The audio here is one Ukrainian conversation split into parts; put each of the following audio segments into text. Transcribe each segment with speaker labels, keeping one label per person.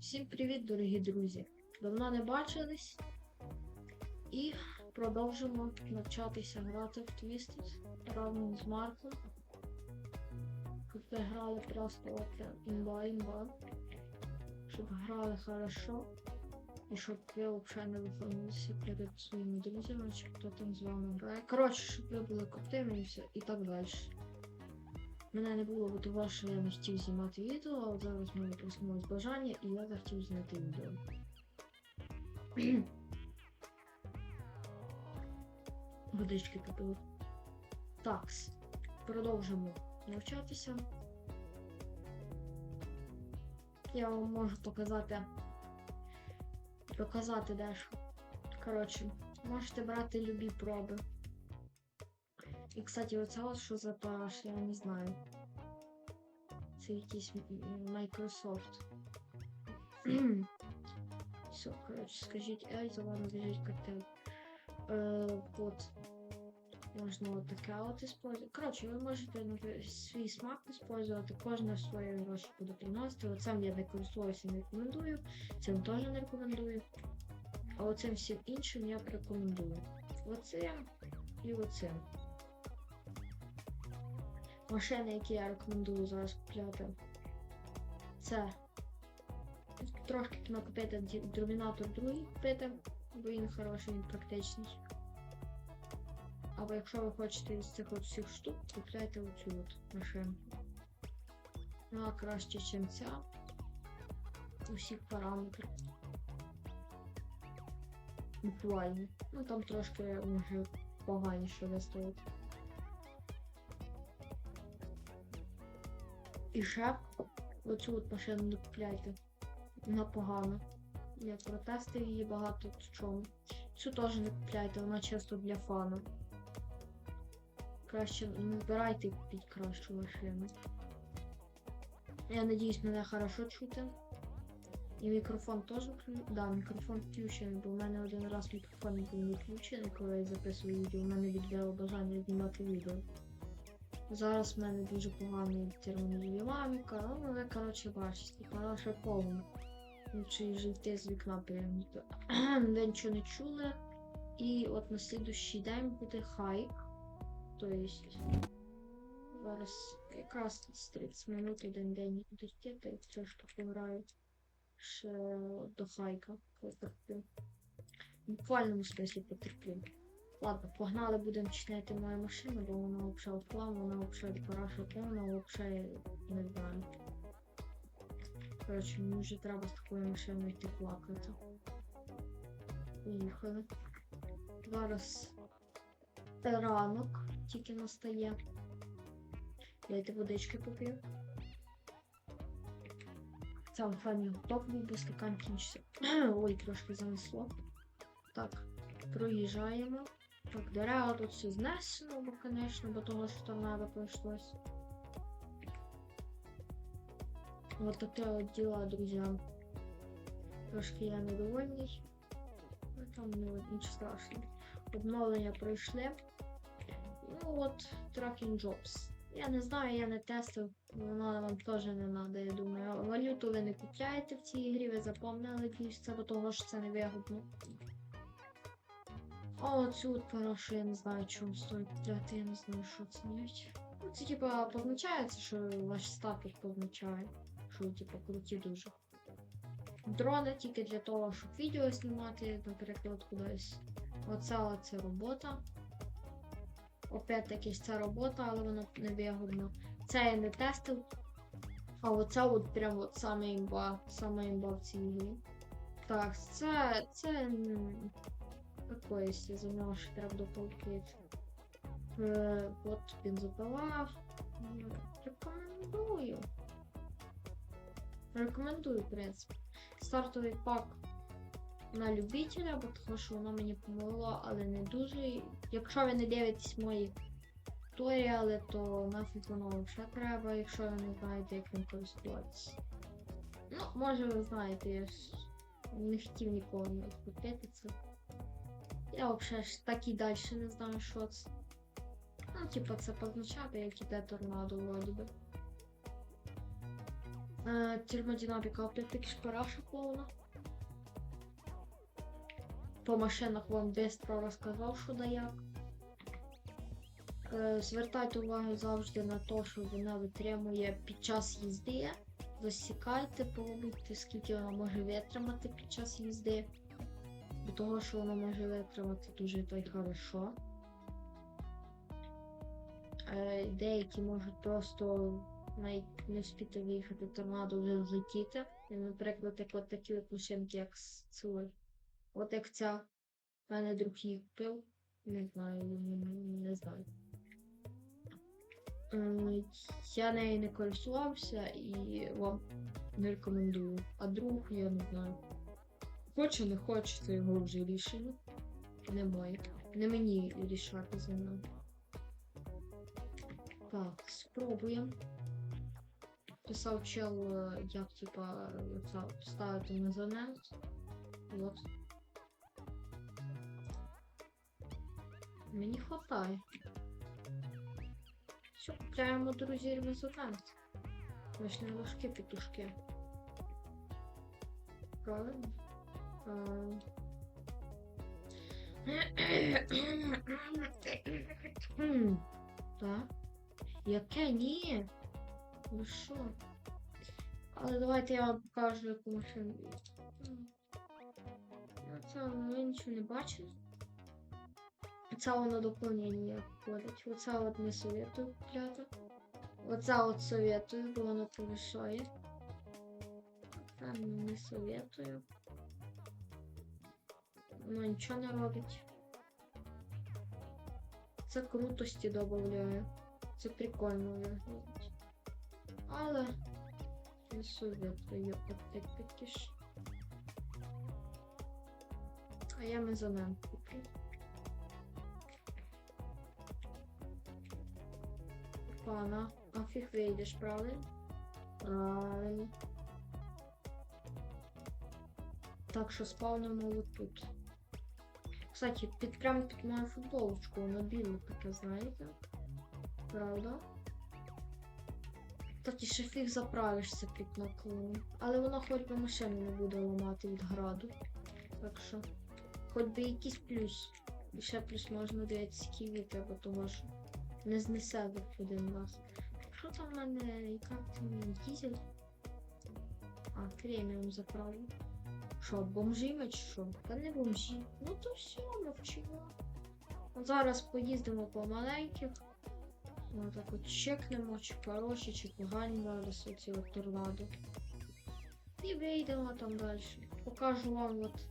Speaker 1: Всім привіт, дорогі друзі! Давно не бачились і продовжимо навчатися грати в Twisted разом з Марком. Ви грали просто от прям імба-імба. Щоб грали хорошо. І щоб ви взагалі не виходилися перед своїми друзями, чи хто там з вами грає. Коротше, щоб ви були крутими і все, і так далі. Мене не було бо того, що я не хотів знімати відео, а зараз мене проснулось бажання і я захотів зняти відео. Водички попив. Такс. Продовжимо навчатися. Я вам можу показати. Показати дещо. Коротше, можете брати любі проби. І, кстати, оце от що за параш, я не знаю. Це якийсь Microsoft. Все, коротше, скажіть, ей, за вами біжить картель. Е, от. Можна от таке от использувати. Коротше, ви можете ви- свій смак использувати, кожна свої гроші буде приносити. Оцем я не користуюся, не рекомендую. Цим теж не рекомендую. А оцим всім іншим я рекомендую. Оцим і оцим. Машини, які я рекомендую зараз купляти. Це трошки накупити ді- Домінатор другий купити, бо він хороший, він практичний. Або якщо ви хочете із цих от всіх штук, купляйте оцю от машину. Вона краще, ніж ця. У всіх параметрах. Буквально. Ну там трошки може поганіше виставити. І ще оцю от машину не купляйте. Вона погана. Я протестив її багато в чому. Цю теж не купляйте, вона чисто для фану. Краще не вибирайте купіть кращу машину. Я надіюсь, мене хорошо чути. І мікрофон теж включений. Да, мікрофон включений, бо в мене один раз мікрофон був не включений, коли я записую відео. У мене відбило бажання знімати відео. Зараз в мене дуже поганий термодинаміка, ну ви, коротше, бачите, хороше повно. Чи жити з вікна прямо. Ви нічого не чули. І от на слідущий день буде хайк. Тобто зараз якраз 30 минут один день та й все ж таки граю ще до хайка. Потерплю. В буквальному смислі потерплю. Ладно, погнали, будемо чинити мою машину, бо вона взагалі вклав, вона взагалі параша повна, взагалі не знаю. Коротше, мені вже треба з такою машиною йти плакати. Поїхали. Зараз ранок тільки настає. Дайте водички поп'ю. Це останній готов був, бо стакан кінчився. Ой, трошки занесло. Так, проїжджаємо. Так, дерева тут все знесено, бо, звісно, бо того, що торнадо пройшлось. Вот таке от діла, друзі. Трошки я недовольний. Ну там ну, нічого страшного. Обновлення пройшли. Ну от, Tracking Jobs. Я не знаю, я не тестив, воно вам теж не треба, я думаю. Валюту ви не купляєте в цій грі, ви запомнили більше бо того що це не вигодно. А оцю парашу я не знаю, чому стоїть купляти, я не знаю, що це навіть. Ну, це типа позначається, що ваш статус позначає, що типа круті дуже. Дрони тільки для того, щоб відео знімати, наприклад, кудись. Оце оце робота. Опять-таки це робота, але воно не вигодно. Це я не тестив. А оце от прям от саме імба, саме імба в цій грі. Так, це. це. М, Такое, якщо за нього ще треба дополкити. Е, от бензопила. М, Рекомендую. Рекомендую, в принципі. Стартовий пак на любителя, бо тому що воно мені помогло, але не дуже. Якщо ви не дивитесь мої туторіали, то нафіг воно взагалі треба, якщо ви не знаєте, як ним користуватися. Ну, може ви знаєте, я ж не хотів нікого не відкрутити це. Я взагалі ж так і далі не знаю, що це. Ну, типа, це позначати, як іде торнадо вроді би. Е, термодинаміка оптики параша повна. По машинах вам быстро розказав, що да як. Е, звертайте увагу завжди на те, що вона витримує під час їзди. Засікайте, пробуйте, скільки вона може витримати під час їзди. До того, що вона може витримати дуже то й хорошо. Е, деякі можуть просто навіть не вспіти виїхати торнадо вже злетіти. І, наприклад, як от такі от машинки, як з. От як ця. В мене друг її купив. Не знаю, не знаю. Я нею не користувався і вам не рекомендую. А друг, я не знаю. Хоче, не хоче, це його вже рішення. Не моє. Не мені рішати за мною. Так, спробуємо. Писав чел, е, як типа ставити на занес. Вот. Мені хватає. Все, купляємо, друзі, резонанс. Ми ж не важкі петушки. Правильно? Хм, Так. Яке ні? Ну що? Але давайте я вам покажу, яку машину. Ну, Це ми нічого не бачили. Це воно доповнення входить. Оце от не советую купляти. Оце от советую, бо воно повишає. Це не советую. Воно нічого не робить. Це крутості додає. Це прикольно виглядить. Але не советую опять-таки ж. А я мезонем куплю. Пана, а фіг вийдеш, правильно? Правильно. Так що спавнимо вот тут. Кстати, під прямо під мою футболочку, воно біле таке, знаєте? Правда? Кстати, ще фіг заправишся під наклоном. Але воно хоч би машину не буде ламати від граду. Так що, хоч би якийсь плюс. І ще плюс можна дивитися ківі, треба того, що не знесе в один раз. Що там в мене, яка там дізель? А, преміум заправлю. Що, бомжі ми чи що? Та не бомжі. Ну то все, мовчимо. Зараз поїздимо по маленьких. Ну, так от чекнемо, чи хороші, чи погані зараз оці от торнадо. І вийдемо там далі. Покажу вам от,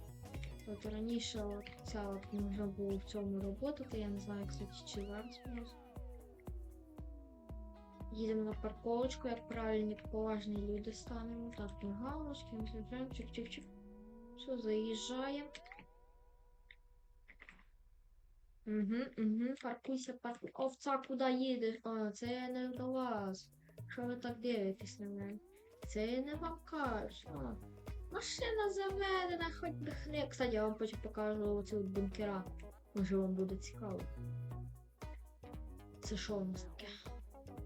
Speaker 1: от раніше от ця от можна було в цьому роботи, я не знаю, кстати, чи зараз можна. Їдемо на парковочку, як правильні поважні люди станемо. Так, мигалочки, чик-чик-чик. Все, заїжджаємо. Угу, угу, паркуйся, паркуй. Овца, куди їдеш? А, це не до вас. Що ви так дивитесь на мене? Це не вам кажу. А, машина заведена, хоч би хліб. Кстати, я вам потім покажу оці от бункера. Може вам буде цікаво. Це що у нас таке?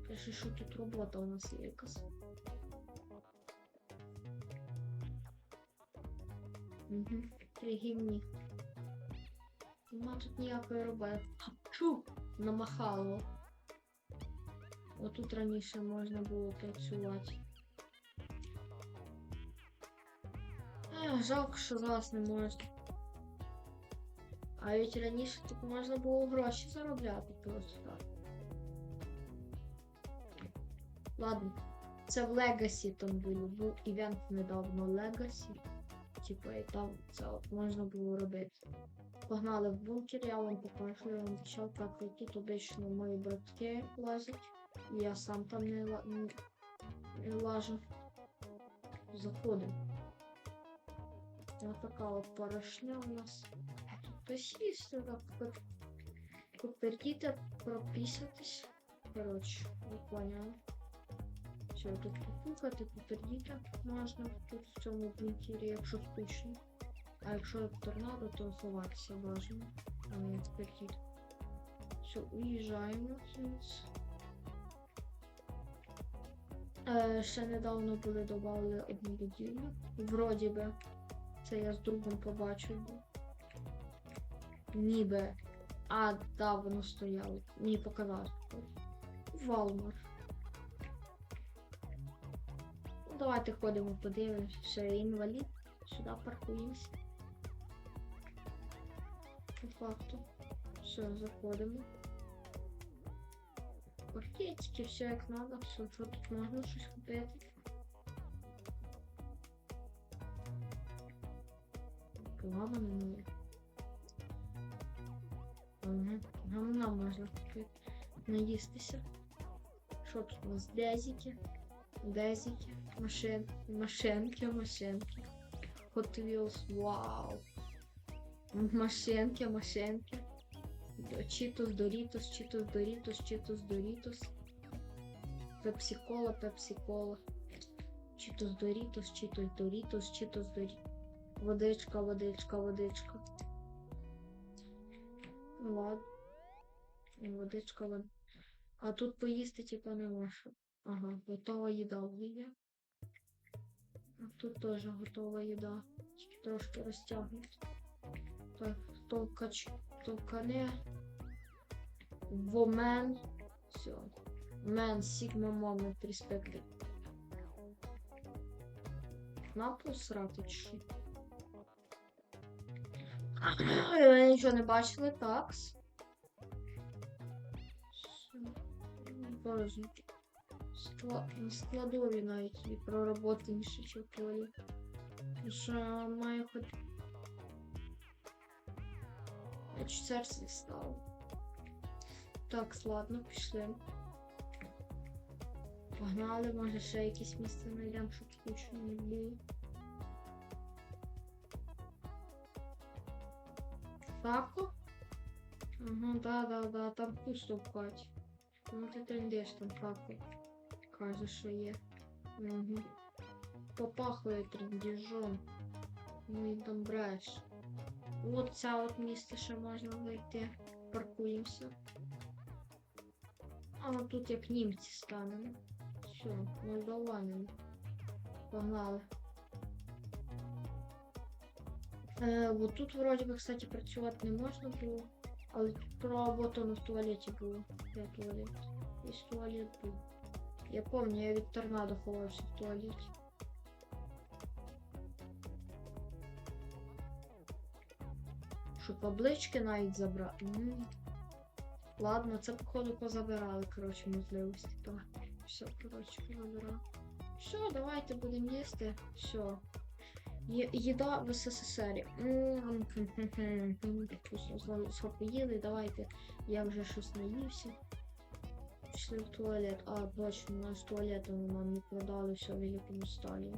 Speaker 1: Пише, що тут робота у нас є. Угу, три гімні. Нема тут ніякої роботи. Чу! Намахало. Отут раніше можна було працювати. Ех, жалко, що зараз не можна. А ведь раніше тут можна було гроші заробляти просто. Ладно. Це в Legacy там було. Був івент недавно Legacy. Типа і там це можна було робити. Погнали в бункер, я вам покажу, я вам почав так тут обично мої братки лазять. Я сам там не, ла- не, не лажу. Заходимо. Ось така от порошня у нас. Посісти так от попердіти, прописатись. Коротше, ви поняли. Все, тут попукати, попердіти можна тут в цьому бункері, якщо скучно. А якщо торнадо, то ховатися бажано, а не пердіти. Все, уїжджаємо звідси. Е, ще недавно були додали одну будівлю. Вроді би. Це я з другом побачив. Ніби. А, да, воно стояло. Мені показалось. Валмар. давайте ходимо, подивимося, інвалід. Сюди паркуємося. По факту. Все, заходимо. Пакетики, все як надо, все, тут можна щось купити. Ладно мені. Гамна можна купити. Наїстися. Щоб у нас дезики. 10 машин. Машинки, машинки. Hot Wheels, вау. Машинки, машинки. Читус, Дорітус, Читус, Дорітус, Читус, Дорітус. Пепсі-кола, пепсі-кола. Читус, Дорітус, Читус, Дорітус, Читус, Дорітус. Водичка, водичка, водичка. Ладно. Водичка, водичка. А тут поїсти, типа, не можу. Ага, готова їда є. Тут теж готова їда. Трошки розтягнуть. Так, толкач, толкане. Вомен. Все. Мен, Сігма, момент, респект. На посрати чи? Ви нічого не бачили, такс. Боже. Скла... Складові навіть і проработаніше, чи туалет. Що має хоч... Я серце стало. Так, ладно, пішли. Погнали, може ще якесь місце знайдемо, щоб скучно не було. Тако? Ага, да, да, да, там пусто в. Ну ти трендиш там тако. Каже, що є. Угу. Попахує трендіжом. Ну і там бреш. От це от місце ще можна знайти. Паркуємося. А от тут як німці станемо. Все, молдаванами. Погнали. Е, от тут вроді би, кстати, працювати не можна було. Але проработано в туалеті було. Де туалет? Ось туалет був. Я пам'ятаю, я від торнадо ховався в туалеті. Що таблички навіть забрати. Ладно, це походу позабирали, коротше, можливості. Так, все, коротше, позабирали. Все, давайте будемо їсти. Все. Є- Їда в СССР. Вкусно, знову схопи їли, давайте. Я вже щось наївся. Пішли в туалет. А, точно, у нас туалетом нам не продали все в великому сталі.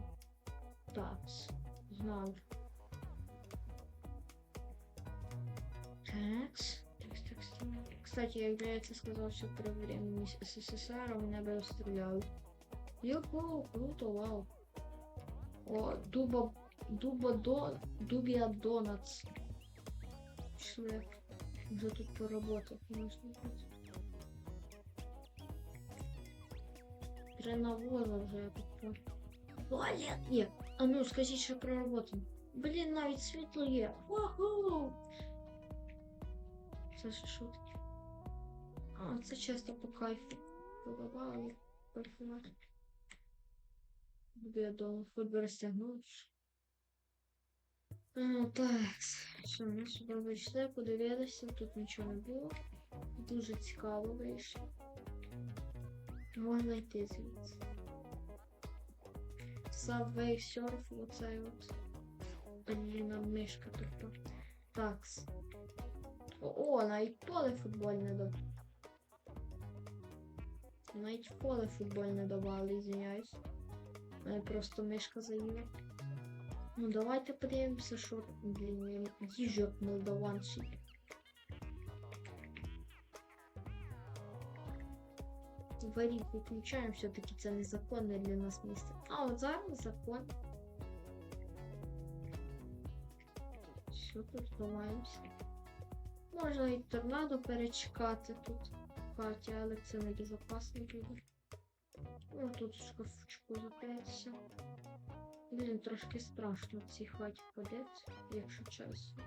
Speaker 1: Так, знав. Такс. Кстати, я, здається, сказав, що при времени СССР мене би розстріляли. Його, круто, вау. О, дуба, дуба до, дубія донатс. Пішли. Вже тут поработати можна буде. Тренавоза вже я тут по... Туалет є. А ну, скажіть, що проработано. Блін, навіть світло є. Вау! Це ж що таке? А, це чисто по кайфу. Добавили. Парфюмер. Буду я дома. Хоч би розтягнувши. А, так, що ми сюди вийшли, подивилися, тут нічого не було. Дуже цікаво вийшло. Можна йти звідси. Subway Surf, оцей от. Блін, мишка тупа. Такс. О, навіть поле футбольне до. Навіть поле футбольне давали, извиняюсь. Мене просто мишка заїла. Ну давайте подивимося, що блін, їжок молдаванський. Варіть виключаємо, все-таки це незаконне для нас місце. А, от зараз закон. Все, тут ховаємося. Можна і торнадо перечекати тут в хаті, але це не безпечно буде. Ну, тут шкафчику запеться. Блін, трошки страшно в цій хаті ходити, якщо чесно.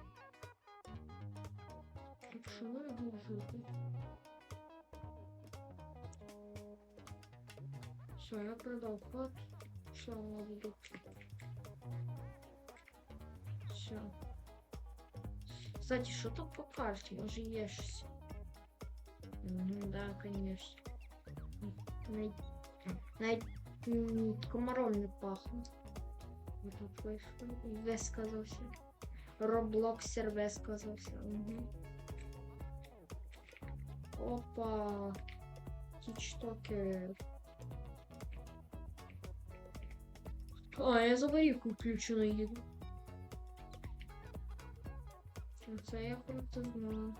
Speaker 1: Якщо ну його жити. Все, я продав ход. Що я буду? Все. Кстати, що там по? Може є щось? Угу, да, конечно. Навіть м, комаром не пахне. Вот тут вийшло. Висказався. Роблоксер висказався. Угу. Опа. Тічтокер. А, я за аварійку включено їду. Це я круто знаю.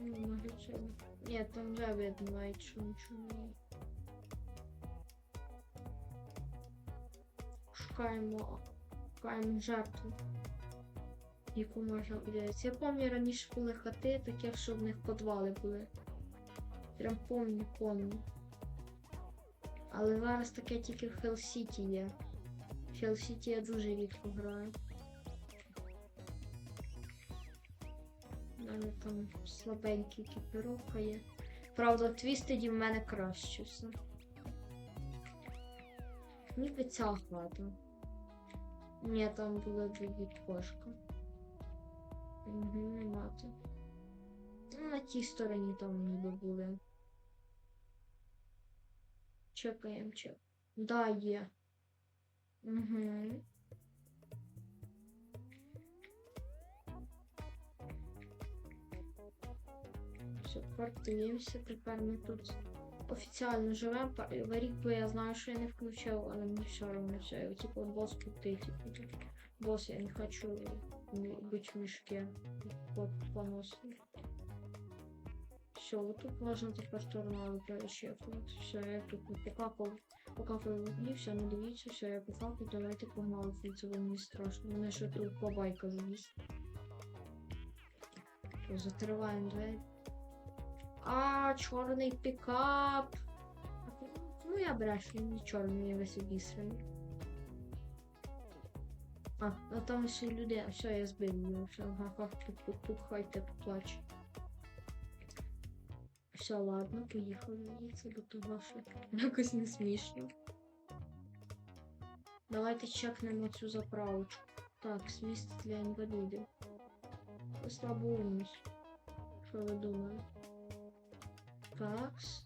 Speaker 1: Ну, магазин. Ні, там вже видно що нічого. Шукаємо, шукаємо жертву, яку можна подивитися. Я пам'ятаю, раніше були хати, такі, що в них підвали були. Прям помню, помню. Але зараз таке тільки в Hell City є. В Hell City я дуже рідко граю. Мене там слабенький екіпіровка є. Правда, в твістеді в мене краще все. Ніби ця хата. Ні, там була дві кошка. Угу, тут. Ну, на тій стороні там ніби були. Чекаємо, чек. Да, є. Угу. Все, квартиримося. Тепер ми тут офіціально живемо. Варік би я знаю, що я не включив, але мені все одно все. Типу, босс крутий, типу. Босс, я не хочу бути в мішке. Вот понос. Все, вот тут можно тепер торнадо перещепнути. Все, я тут не покапав. Покапав вогні, все, не дивіться, все, я покапав, давайте погнали, це мені страшно. Мене ще тут бабайка завіс. Все, закриваємо двері. А, чорний пікап. Ну я брешу, не чорний, я весь обісраний. А, а там ще люди, все, я збив все, ага, тут, тут, хайте поплаче. Все, ладно, поїхали це до того, що якось не смішно. Давайте чекнемо цю заправочку. Так, свіст для інвалідів. Послабуємось. Що ви думаєте? Такс.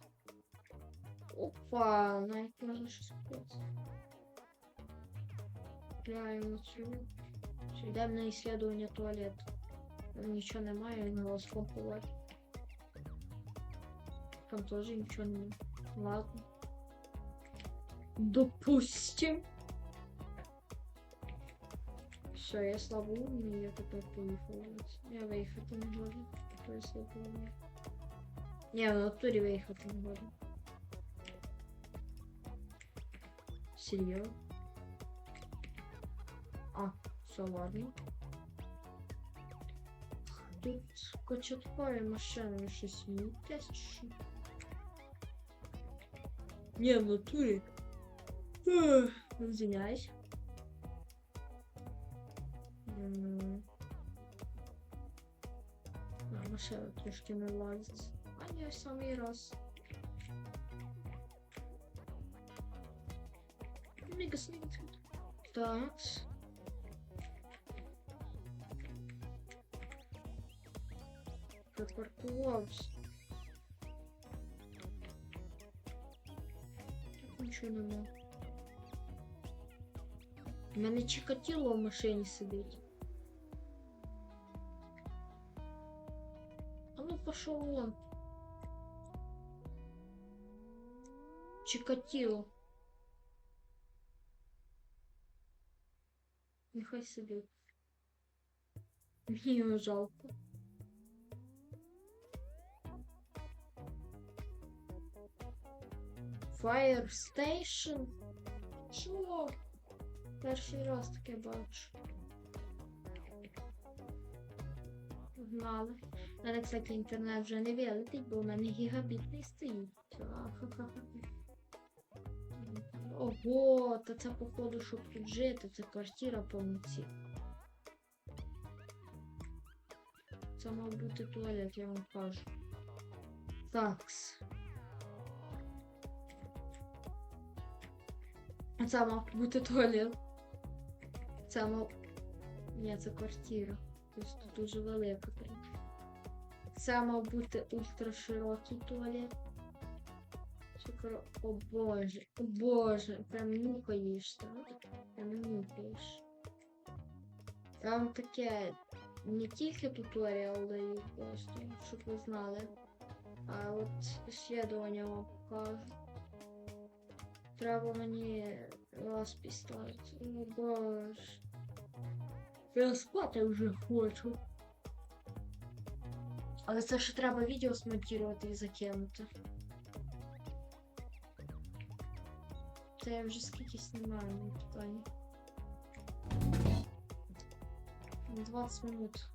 Speaker 1: Опа, навіть можна щось купити. Купляємо цю. Все, Йдемо на исследование туалету. Там нічого немає, він його скомпувати. Там тоже ничего не... Ладно. Допустим. Все, я слабоумный, я тепер поїхав. Я виїхати не можу. То я слабоумний. Не, в натурі виїхати не можу. Серйозно? А, все, ладно. Тут кочеткою машиною щось якесь що. Не, в натурі. Ех, Извиняюсь. М. А, машина трошки не лазить. А ні, самий раз. Мігас, мігас. Так. Припаркувався. Тут нічого нема. У мене чекатіло в машині сидить. А ну пошел вон. Чикатило. Нехай собі. Мені його жалко. Fire Station? Чого? Перший раз таке бачу. Погнали. У мене, кстати, інтернет вже не вилетить, бо в мене гігабіт не стоїть. Ого, та це походу, щоб тут жити, це квартира повноцінна. Це мав бути туалет, я вам кажу. Такс. Це мав бути туалет. Це мав. Ні, це квартира. Просто дуже велика. Це мав бути ультраширокий туалет. Шикар... О боже, о боже, прям нюхаєш, так? Прям нюхаєш. Там таке не тільки туторіал даю просто, щоб ви знали. А от исследування вам покажу. Треба мені розпись ставити. О боже. Я спати вже хочу. Але це ще треба відео смонтувати і закинути. Це я вже скільки знімаю на питання. 20 минут.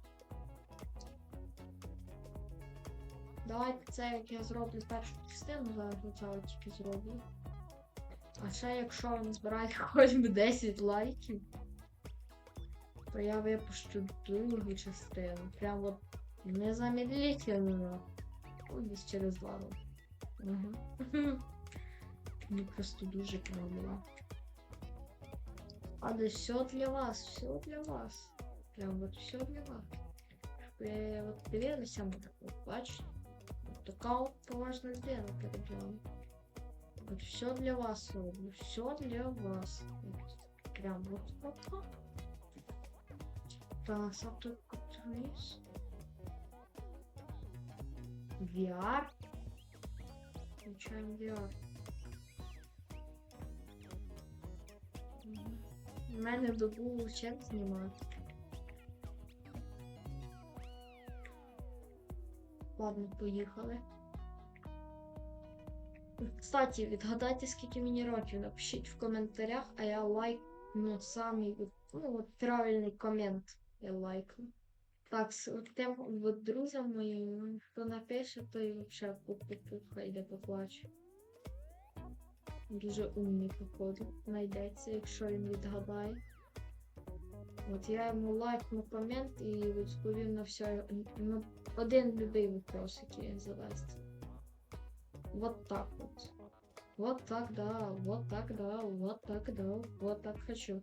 Speaker 1: Давайте це як я зроблю першу частину, зараз почала тільки зроблю. А ще якщо ви назбираєте хоч би 10 лайків, то я випущу другу частину. Прям от незамедлительно. Ой, десь через два роки. Мені просто дуже правила. Але все для вас, все для вас. Прям вот все для вас. Щоб ви от дивилися мене, от бачите? Така от поважна людина перед вами. Все для вас роблю, все для вас. Прям вот так. Так, автоконтролиз. VR. Включаем VR. Мгм. У мене в добу чек знімати. Ладно, поїхали. Кстати, відгадайте, скільки мені років. Напишіть в коментарях, а я лайк, ну, самий, ну, от правильний комент я лайкну. Так, с- от друзям моїм, хто напише, той взагалі пух-пух-пух, йде поплаче. Дуже умний, походу, знайдеться, якщо він відгадає. От я йому лайкну комент і відповім на все. Ну, один любий вопрос, який він задасть. Вот так вот. Вот так, да, вот так, да, вот так, да, вот так хочу.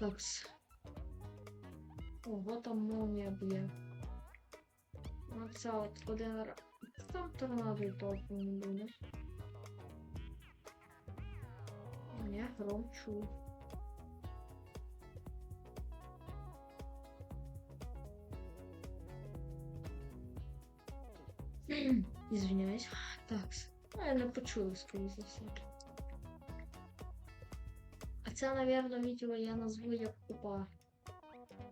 Speaker 1: Такс. Ого, там молния б'є. Оце от один раз. Там торнадо і толку не буде. Я гром чую. Извиняюсь. Так. Я не почула, скоріше за все. А це, напевно, відео я назву як опа.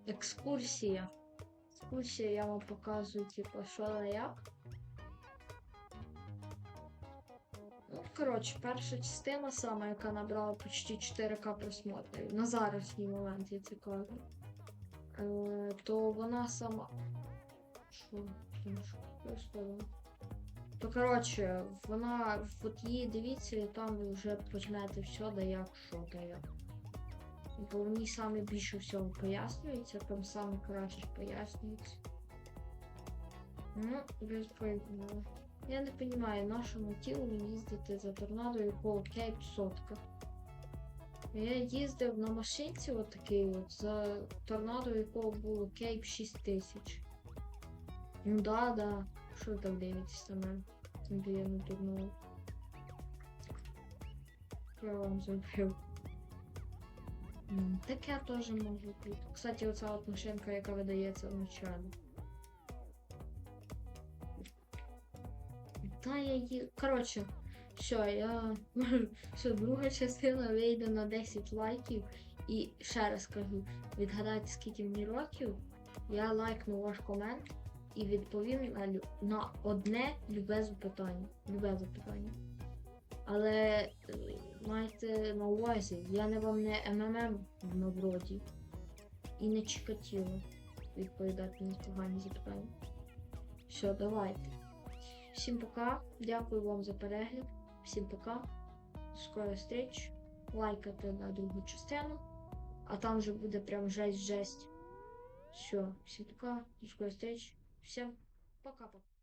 Speaker 1: Екскурсія. Екскурсія я вам показую, типу, що да як. Ну, коротше, перша частина сама, яка набрала почти 4К просмотрів. На заразній момент я це кажу. Е, то вона сама. Що? Що? Що? То коротше, вона от її дивіться, і там ви вже почнете все, да як, що, да як. Бо в ній саме більше всього пояснюється, там саме краще пояснюється. Ну, безпечно. Я не розумію, нашому тілу їздити за торнадо, якого кейп сотка. Я їздив на машинці отакий от за торнадо, якого було кейп 6000. Ну да, да. Що ви так дивитесь на мене? Де я не дурнула. Що я вам зробив? Таке теж може бути. Кстати, оця от машинка, яка видається вначалі. Та я її. Коротше, все, я. Все, друга частина вийде на 10 лайків. І ще раз кажу, відгадайте, скільки мені років. Я лайкну ваш комент і відповім на, на одне любе запитання. Любе запитання. Але е, майте на увазі, я не вам не МММ в нагороді і не Чикатіло. відповідати на погані запитання. Все, давайте. Всім пока. Дякую вам за перегляд. Всім пока. До скорої зустріч. Лайкайте на другу частину. А там вже буде прям жесть-жесть. Все, всім пока. До скорої зустріч. Всім пока-пока.